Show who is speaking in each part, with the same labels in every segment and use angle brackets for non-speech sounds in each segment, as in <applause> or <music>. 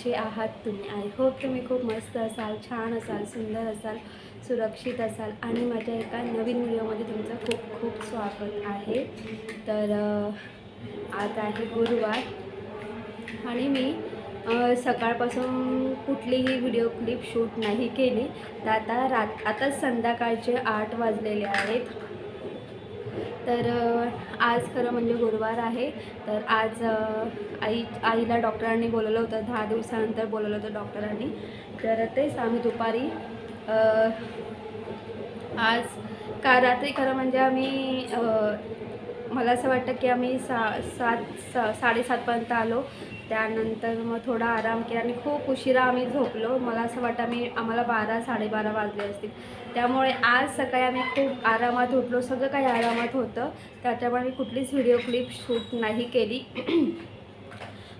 Speaker 1: कसे आहात तुम्ही. आय होप तुम्ही खूप मस्त असाल छान असाल सुंदर असाल सुरक्षित असाल. आणि माझ्या एका नवीन व्हिडिओमध्ये तुमचं खूप खूप स्वागत आहे. तर आज आहे गुरुवार. आणि मी सकाळपासून कुठलीही व्हिडिओ क्लिप शूट नाही केली. तर आता रात आता संध्याकाळचे आठ वाजलेले आहेत. तर आज खरं म्हणजे गुरुवार आहे. तर आज आई आईला डॉक्टरांनी बोलवलं होतं. दहा दिवसानंतर बोलवलं होतं डॉक्टरांनी. तर तेच आम्ही दुपारी आज का रात्री खरं म्हणजे आम्ही मला असं वाटतं की आम्ही सा सात सा साडेसातपर्यंत आलो. त्यानंतर मग थोडा आराम केला आणि खूप उशिरा आम्ही झोपलो. मला असं वाटतं आम्ही आम्हाला बारा साडेबारा वाजले असतील. त्यामुळे आज सकाळी आम्ही खूप आरामात उठलो. सगळं काही आरामात होतं. त्याच्यामुळे मी कुठलीच व्हिडिओ क्लिप शूट नाही केली.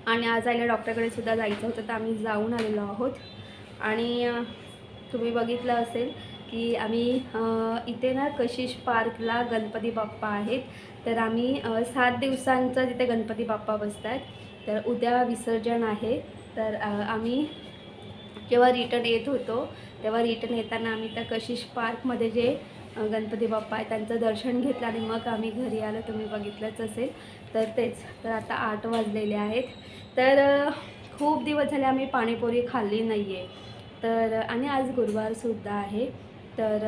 Speaker 1: आणि आज आईला डॉक्टरकडे सुद्धा जायचं होतं. तर आम्ही जाऊन आलेलो आहोत. आणि तुम्ही बघितलं असेल की आम्ही इथे ना कशिश पार्कला गणपती बाप्पा आहेत. तर आम्ही सात दिवसांचा तिथे गणपती बाप्पा बसतात. तर उद्या विसर्जन आहे. तर आम्ही जेव्हा रिटर्न येत होतो तेव्हा रिटर्न येताना आम्ही त्या कशिश पार्कमध्ये जे गणपती बाप्पा आहे त्यांचं दर्शन घेतलं आणि मग आम्ही घरी आलो. तुम्ही बघितलंच असेल. तर तेच. तर आता आठ वाजलेले आहेत. तर खूप दिवस झाले आम्ही पाणीपुरी खाल्ली नाही आहे तर आणि आज गुरुवारसुद्धा आहे. तर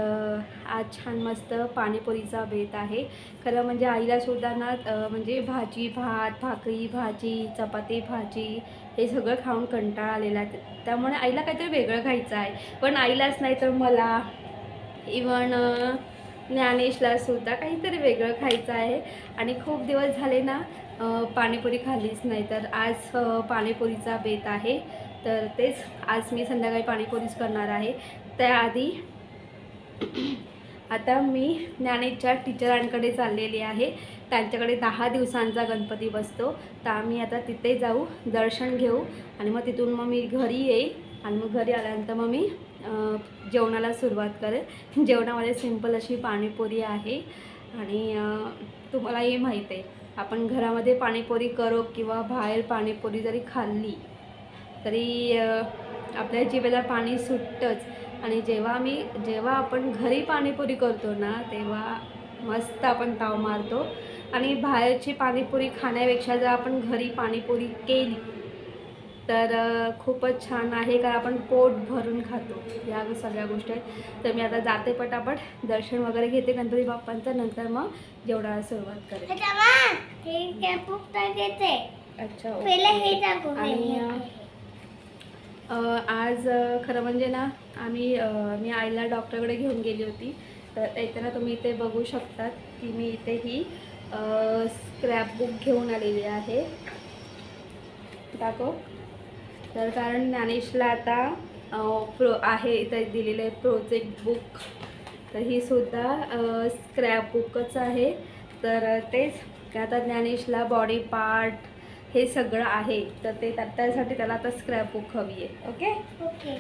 Speaker 1: आज छान मस्त पाणीपुरीचा बेत आहे. खरं म्हणजे आईलासुद्धा ना म्हणजे भाजी भात भाकरी भाजी चपाती भाजी हे सगळं खाऊन कंटाळा आलेला आहे. त्यामुळे आईला काहीतरी वेगळं खायचं आहे. पण आईलाच नाही तर मला इवन ज्ञानेशला सुद्धा काहीतरी वेगळं खायचं आहे. आणि खूप दिवस झाले ना पाणीपुरी खाल्लीच नाही. तर आज पाणीपुरीचा बेत आहे. तर तेच आज मी संध्याकाळी पाणीपुरीच करणार आहे. त्याआधी आता मी ज्ञानेच्या टीचरांकडे चाललेली आहे. त्यांच्याकडे दहा दिवसांचा गणपती बसतो. तर आम्ही आता तिथे जाऊ दर्शन घेऊ आणि मग तिथून मग मी घरी येईल आणि मग घरी आल्यानंतर मग मी जेवणाला सुरुवात करेल. जेवणामध्ये सिंपल अशी पाणीपुरी आहे आणि तुम्हाला हे माहीत आहे आपण घरामध्ये पाणीपुरी करो किंवा बाहेर पाणीपुरी जरी खाल्ली तरी आपल्या जिभेला पाणी सुटतंच. आणि जेव्हा मी जेव्हा आपण घरी पाणीपुरी करतो ना तेव्हा मस्त आपण ताव मारतो. आणि बाहेरची पाणीपुरी खाण्यापेक्षा जर आपण घरी पाणीपुरी केली तर खूपच छान आहे. कारण आपण पोट भरून खातो. या सगळ्या गोष्टी आहेत. तर मी आता जाते पटापट. दर्शन वगैरे घेते गणपती बाप्पांचं. नंतर मग जेवणाला सुरुवात करेन. अच्छा
Speaker 2: हे
Speaker 1: आणि आज खरं म्हणजे ना आम्ही मी आईला डॉक्टरकडे घेऊन गेली होती. तर येताना तुम्ही इथे बघू शकतात की मी इथे ही स्क्रॅपबुक घेऊन आलेली आहे. दाखव. तर कारण ज्ञानेशला आता प्रो आहे इथे दिलेलं आहे प्रोजेक्ट बुक. तर ही सुद्धा स्क्रॅपबुकच आहे. तर तेच आता ज्ञानेशला बॉडी पार्ट हे सगळं आहे तर ते त्यासाठी त्याला आता स्क्रॅप बुक हवी आहे ओके
Speaker 2: ओके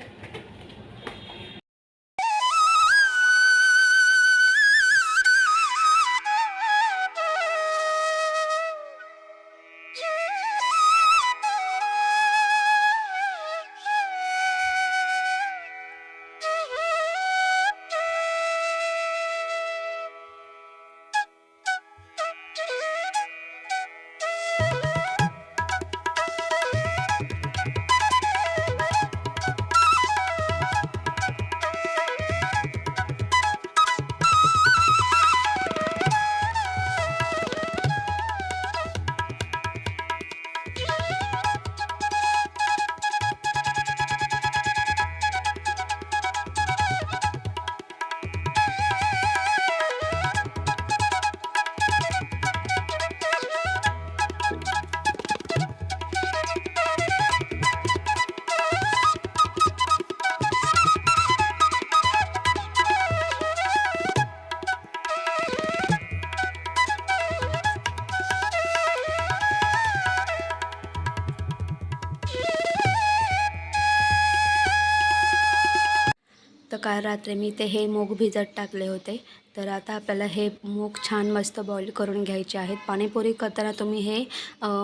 Speaker 1: तर काल रात्री मी ते हे मूग भिजत टाकले होते. तर आता आपल्याला हे मूग छान मस्त बॉईल करून घ्यायचे आहेत. पाणीपुरी करताना तुम्ही हे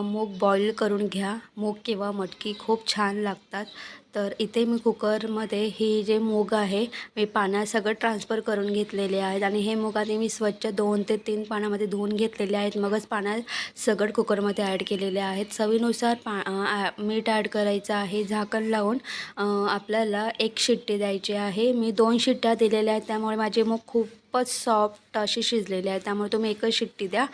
Speaker 1: मूग बॉईल करून घ्या. मूग किंवा मटकी खूप छान लागतात. तर इथे मी कुकरमध्ये ही जे मूग आहे मी पाण्यात सगळं ट्रान्सफर करून घेतलेले आहेत आणि हे मूग आधी मी स्वच्छ दोन ते तीन पाण्यामध्ये धुवून घेतलेले आहेत. मगच पाण्यात सगळं कुकरमध्ये ॲड केलेले आहेत. चवीनुसार पा मीठ ॲड करायचं आहे. झाकण लावून आपल्याला एक शिट्टी द्यायची आहे. मी दोन शिट्ट्या दिलेल्या आहेत. त्यामुळे माझे मूग खूप खूपच सॉफ्ट अशी शिजलेले आहेत त्यामुळे तुम्ही एकच शिट्टी द्या.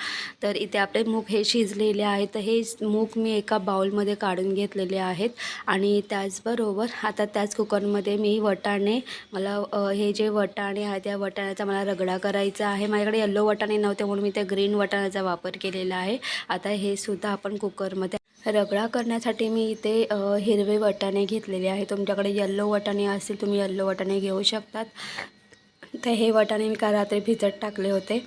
Speaker 1: तर इथे आपले मूग हे शिजलेले आहेत तर हे मूग मी एका बाउलमध्ये काढून घेतलेले आहेत. आणि त्याचबरोबर आता त्याच कुकरमध्ये मी वटाणे मला हे जे वटाणे आहे त्या वटाण्याचा मला रगडा करायचा आहे. माझ्याकडे येल्लो वटाणे नव्हते म्हणून मी त्या ग्रीन वटाण्याचा वापर केलेला आहे. आता हे सुद्धा आपण कुकरमध्ये रगडा करण्यासाठी मी इथे हिरवे वटाणे घेतलेले आहे. तुमच्याकडे येल्लो वटाणे असतील तुम्ही येल्लो वटाणे घेऊ शकतात. तर हे वाटाणे मी काल रात्री भिजत टाकले होते.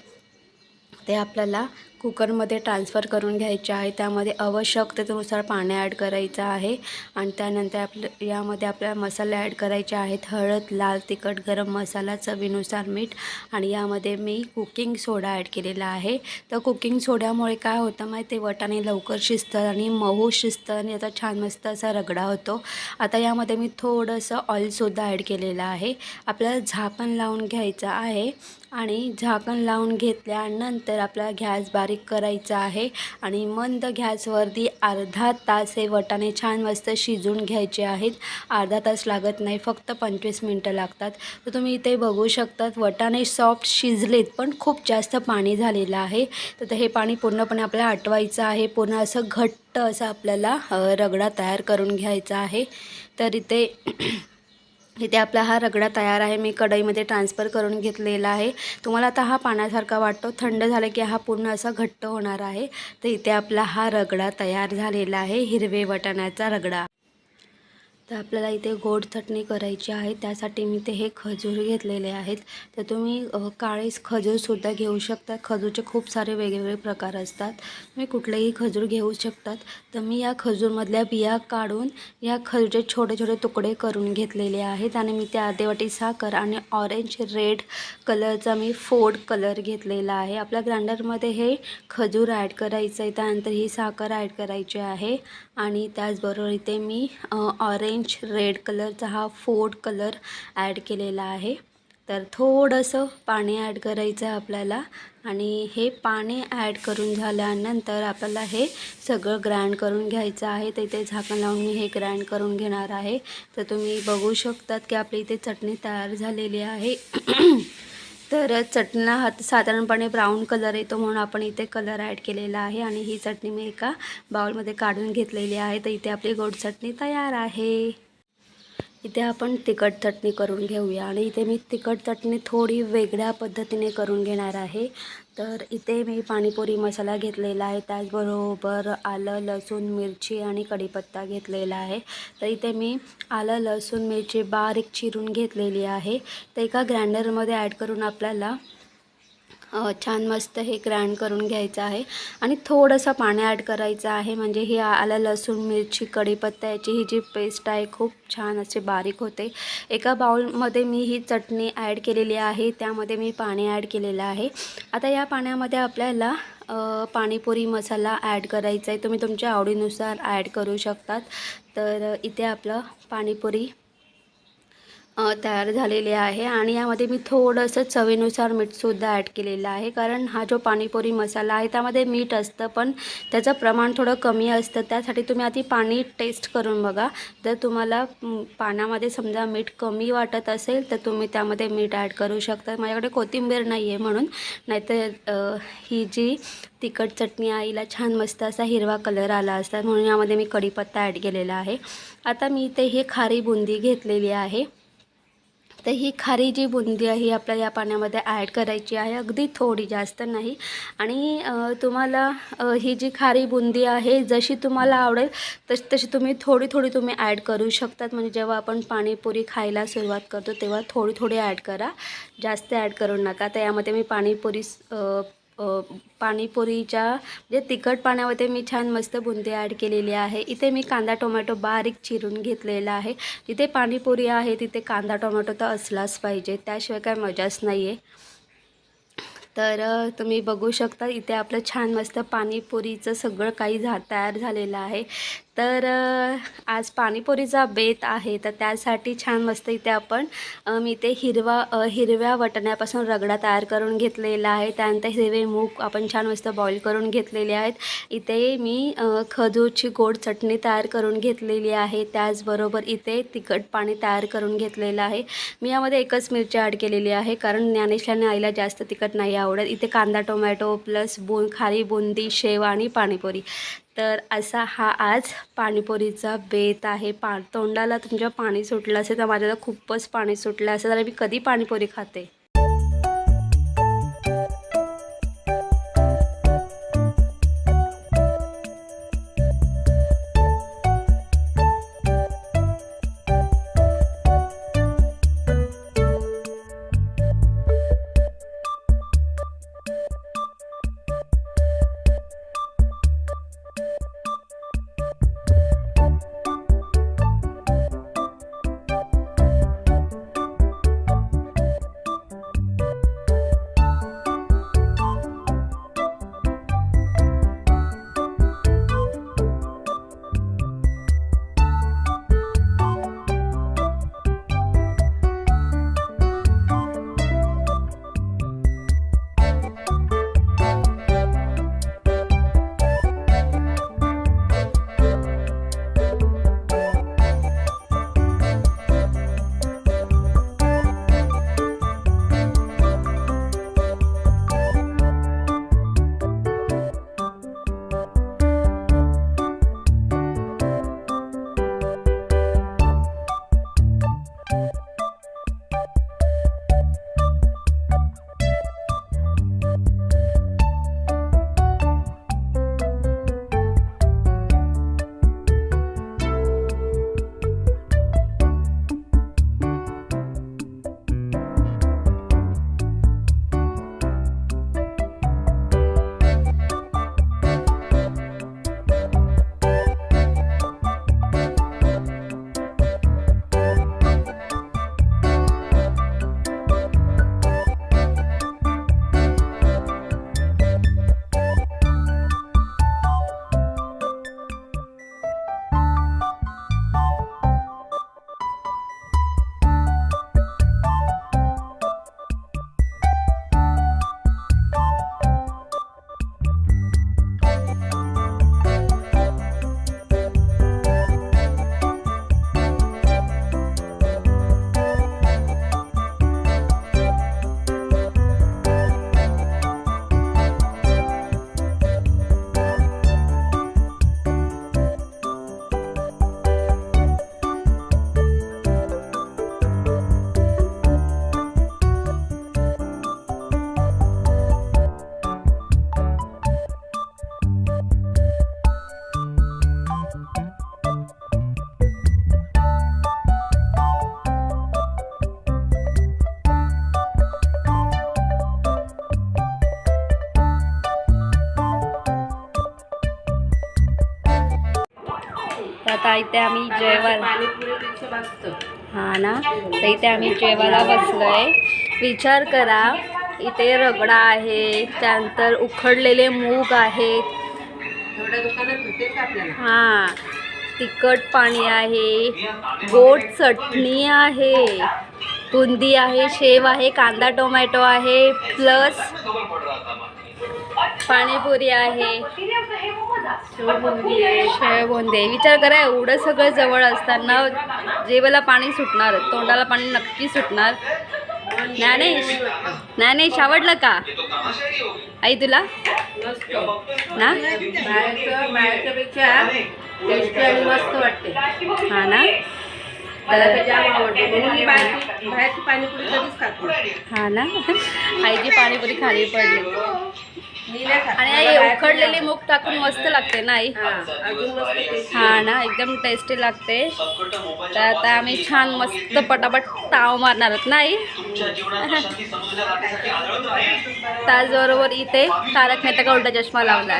Speaker 1: ते आपल्याला कुकरमध्ये ट्रान्सफर करून घ्यायचे आहे. त्यामध्ये आवश्यकतेनुसार पाणी ॲड करायचं आहे आणि त्यानंतर आपलं यामध्ये आपल्याला मसाले ॲड करायचे आहेत. हळद लाल तिखट गरम मसाला चवीनुसार मीठ आणि यामध्ये मी कुकिंग सोडा ॲड केलेला आहे. तर कुकिंग सोड्यामुळे काय होतं माहिती ते वटाणे लवकर शिजतं आणि मऊ शिजतं आणि आता छान मस्त असा रगडा होतो. आता यामध्ये मी थोडंसं ऑइलसुद्धा ॲड केलेलं आहे. आपल्याला झाकण लावून घ्यायचं आहे आणि झाकण लावून घेतल्यानंतर आपला गॅस बारीक करायचा आहे आणि मंद गॅसवरती अर्धा तास हे वटाणे छान मस्त शिजून घ्यायचे आहेत. अर्धा तास लागत नाही फक्त पंचवीस मिनटं लागतात. तर तुम्ही इथे बघू शकतात वटाणे सॉफ्ट शिजलेत पण खूप जास्त पाणी झालेलं आहे. तर ते हे पाणी पूर्णपणे आपल्याला आटवायचं आहे. पूर्ण असं घट्ट असं आपल्याला रगडा तयार करून घ्यायचा आहे. तर इथे इथे आपला हा रगडा तयार आहे. मी कढईमध्ये ट्रान्सफर करून घेतलेला आहे. तुम्हाला आता हा पाण्यासारखा वाटतो. थंड झाला की हा पूर्ण असा घट्ट होणार आहे. तर इथे आपला हा रगडा तयार झालेला आहे. हिरवे वटाण्याचा रगडा. तर आपल्याला इथे गोड चटणी करायची आहे. त्यासाठी मी ते हे खजूर घेतलेले आहेत. तर तुम्ही अ, काळे खजूरसुद्धा घेऊ शकता. खजूरचे खूप सारे वेगवेगळे प्रकार असतात. तुम्ही कुठलेही खजूर घेऊ शकतात. तर मी या खजूरमधल्या बिया काढून या खजूरचे छोटे छोटे तुकडे करून घेतलेले आहेत आणि मी त्या अर्धे साखर आणि ऑरेंज रेड कलरचा मी फोड कलर घेतलेला आहे. आपल्या ग्राइंडरमध्ये हे खजूर ॲड करायचं आहे त्यानंतर ही साखर ॲड करायची आहे. आणि त्याचबरोबर इथे मी ऑरेंज ऑरेंज रेड कलरचा हा फोड कलर ॲड केलेला आहे. तर थोडंसं पाणी ॲड करायचं आहे आपल्याला आणि हे पाणी ॲड करून झाल्यानंतर आपल्याला हे सगळं ग्राइंड करून घ्यायचं आहे. तर इथे झाकण लावून मी हे ग्राइंड करून घेणार आहे. तर तुम्ही बघू शकतात की आपली इथे चटणी तयार झालेली आहे. तर चटणीला हात साधारणपणे ब्राऊन कलर येतो म्हणून आपण इथे कलर ॲड केलेला आहे आणि ही चटणी मी एका बाउलमध्ये काढून घेतलेली आहे. तर इथे आपली गोड चटणी तयार आहे. इथे आपण तिखट चटणी करून घेऊया आणि इथे मी तिखट चटणी थोडी वेगळ्या पद्धतीने करून घेणार आहे. तर इथे मी पाणीपुरी मसाला घेतलेला आहे. त्याचबरोबर आलं लसूण मिरची आणि कढीपत्ता घेतलेला आहे. तर इथे मी आलं लसूण मिरची बारीक चिरून घेतलेली आहे. तर एका ग्राइंडरमध्ये ॲड करून आपल्याला छान मस्त हे ग्राइंड करून घ्यायचं आहे. आणि थोडंसं पाणी ॲड करायचं आहे. म्हणजे ही आलं लसूण मिरची कढीपत्ता याची ही जी पेस्ट आहे खूप छान असे बारीक होते. एका बाउलमध्ये मी ही चटणी ॲड केलेली आहे. त्यामध्ये मी पाणी ॲड केलेलं आहे. आता या पाण्यामध्ये आपल्याला पाणीपुरी मसाला ॲड करायचा आहे. तुम्ही तुमच्या आवडीनुसार ॲड करू शकतात. तर इथे आपलं पाणीपुरी तयार झालेले आहे आणि यामध्ये मी थोडंसं चवीनुसार मीठसुद्धा ॲड केलेलं आहे. कारण हा जो पाणीपुरी मसाला आहे त्यामध्ये मीठ असतं पण त्याचं प्रमाण थोडं कमी असतं. त्यासाठी तुम्ही आधी पाणी टेस्ट करून बघा. जर तुम्हाला पाण्यामध्ये समजा मीठ कमी वाटत असेल तर तुम्ही त्यामध्ये मीठ ॲड करू शकता. माझ्याकडे कोथिंबीर नाही आहे म्हणून. नाहीतर ही जी तिखट चटणी आईला छान मस्त असा हिरवा कलर आला असता. म्हणून यामध्ये मी कढीपत्ता ॲड केलेला आहे. आता मी इथे हे खारी बुंदी घेतलेली आहे. तर ही खारी जी बुंदी आहे ही आपल्याला या पाण्यामध्ये ॲड करायची आहे. अगदी थोडी जास्त नाही. आणि तुम्हाला ही जी खारी बुंदी आहे जशी तुम्हाला आवडेल तशी तशी तुम्ही थोडी थोडी तुम्ही ॲड करू शकतात. म्हणजे जेव्हा आपण पाणीपुरी खायला सुरुवात करतो तेव्हा थोडी थोडी ॲड करा. जास्त ॲड करू नका. तर यामध्ये मी पाणीपुरी पाणीपुरीच्या म्हणजे तिखट पाण्यामध्ये मी छान मस्त बुंदी ॲड केलेली आहे. इथे मी कांदा टोमॅटो बारीक चिरून घेतलेला आहे. जिथे पाणीपुरी आहे तिथे कांदा टोमॅटो तर असलाच पाहिजे. त्याशिवाय काय मजाच नाही आहे तर तुम्ही बघू शकता इथे आपलं छान मस्त पाणीपुरीचं सगळं काही झा तयार झालेलं आहे. तर आज पाणीपुरीचा बेत आहे तर त्यासाठी छान मस्त इथे आपण मी ते हिरवा हिरव्या वटण्यापासून रगडा तयार करून घेतलेला आहे. त्यानंतर हिरवे मूग आपण छान मस्त बॉईल करून घेतलेले आहेत. इथे मी खजूरची गोड चटणी तयार करून घेतलेली आहे. त्याचबरोबर इथे तिखट पाणी तयार करून घेतलेलं आहे. मी यामध्ये एकच मिरची ॲड केलेली आहे कारण ज्ञानेशला आणि आईला जास्त तिखट नाही आवडत. इथे कांदा टोमॅटो प्लस बु खारी बुंदी शेव आणि पाणीपुरी. तर असा हा आज पाणीपुरीचा बेत आहे. पा तोंडाला तुमच्या पाणी सुटलं असेल तर माझ्याला खूपच पाणी सुटलं असेल. तर मी कधी पाणीपुरी खाते? इथे आम्ही जेवायला हा ना? तर इथे आम्ही जेवायला बसलोय. विचार करा इथे रगडा आहे त्यानंतर उखडलेले मूग आहेत. हां तिखट पाणी आहे गोड चटणी आहे बुंदी आहे शेव आहे कांदा टोमॅटो आहे प्लस पाणीपुरी आहे शेवबोंदे विचार करा एवढं सगळं जवळ असताना जेवाला पाणी सुटणार तोंडाला पाणी नक्की सुटणार. ज्ञानेश ज्ञानेश आवडलं का? आई तुला? ना?
Speaker 3: मस्त वाटते
Speaker 1: हा ना? हा ना? <laughs> आईची पाणीपुरी खाली पडली.
Speaker 3: मी नाही खात
Speaker 1: आणि
Speaker 3: मला
Speaker 1: आई
Speaker 3: बाहेरची
Speaker 1: उकडलेली मूग टाकून मस्त लागते ना आई?
Speaker 3: हा, अजून मस्त tasty.
Speaker 1: हा ना एकदम टेस्टी लागते. तर आता आम्ही छान मस्त पटापट ताव मारणार आहोत नाही त्याचबरोबर इथे तारक मेहता का उलटा चष्मा लावला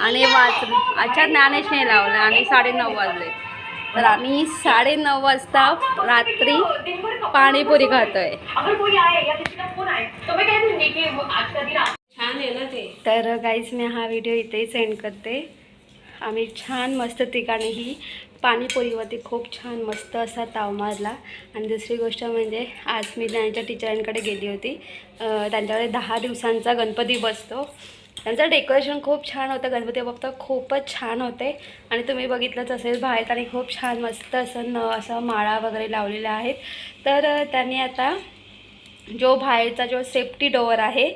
Speaker 1: आणि वाच अच्छा ज्ञानेश नाही लावला आणि साडेनऊ वाजले. तर आम्ही साडेनऊ वाजता रात्री पाणीपुरी खातोय.
Speaker 3: छान आहे ना ते.
Speaker 1: तर गाईज मी हा व्हिडिओ इथेही सेंड करते. आम्ही छान मस्त ठिकाणीही पाणीपुरीवरती खूप छान मस्त असा ताव मारला. आणि दुसरी गोष्ट म्हणजे आज मी त्यांच्या टीचरांकडे गेली होती त्यांच्याकडे दहा दिवसांचा गणपती बसतो. त्यांचं डेकोरेशन खूप छान होतं. गणपती बाप्पा खूपच छान होते. आणि तुम्ही बघितलंच असेल बाहेर त्यांनी खूप छान मस्त असं न असं माळा वगैरे लावलेल्या आहेत. तर त्यांनी आता जो बाहेरचा जो सेफ्टी डोअर आहे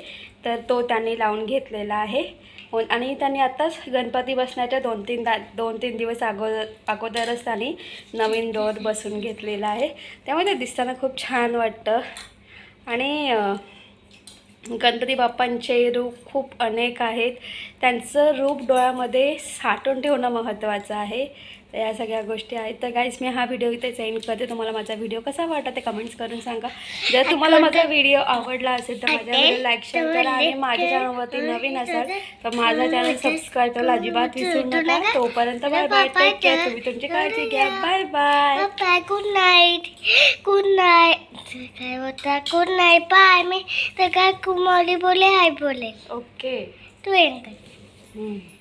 Speaker 1: तर तो त्यांनी लावून घेतलेला आहे. हो- आणि त्यांनी आत्ताच गणपती बसण्याच्या दोन तीन दा दोन तीन दिवस अगोदर अगोदरच त्यांनी नवीन डोअर बसून घेतलेला आहे. त्यामुळे ते दिसताना खूप छान वाटतं. आणि गणपती बाप्पांचे रूप खूप अनेक आहेत. त्यांचं रूप डोळ्यामध्ये साठवून ठेवणं महत्त्वाचं आहे. तर या सगळ्या गोष्टी आहेत. तर गाईज मी हा व्हिडिओ इथे सेंड करते. तुम्हाला माझा व्हिडिओ कसा वाटला ते कमेंट्स करून सांगा. जर तुम्हाला माझा व्हिडिओ आवडला असेल तर माझ्या व्हिडिओ लाईक शेअर करा आणि माझ्या चॅनलवरती नवीन असाल तर माझा चॅनल सबस्क्राईब करायला अजिबात विसरू नका. तोपर्यंत बाय बाय टेक केअर तुम्ही तुमची काळजी घ्या. Bye bye
Speaker 2: bye good night good night काय होता गुड नाईट बाय मी तर काय कुमारी बोले हाय बोले.
Speaker 1: ओके
Speaker 2: तू एंड कर.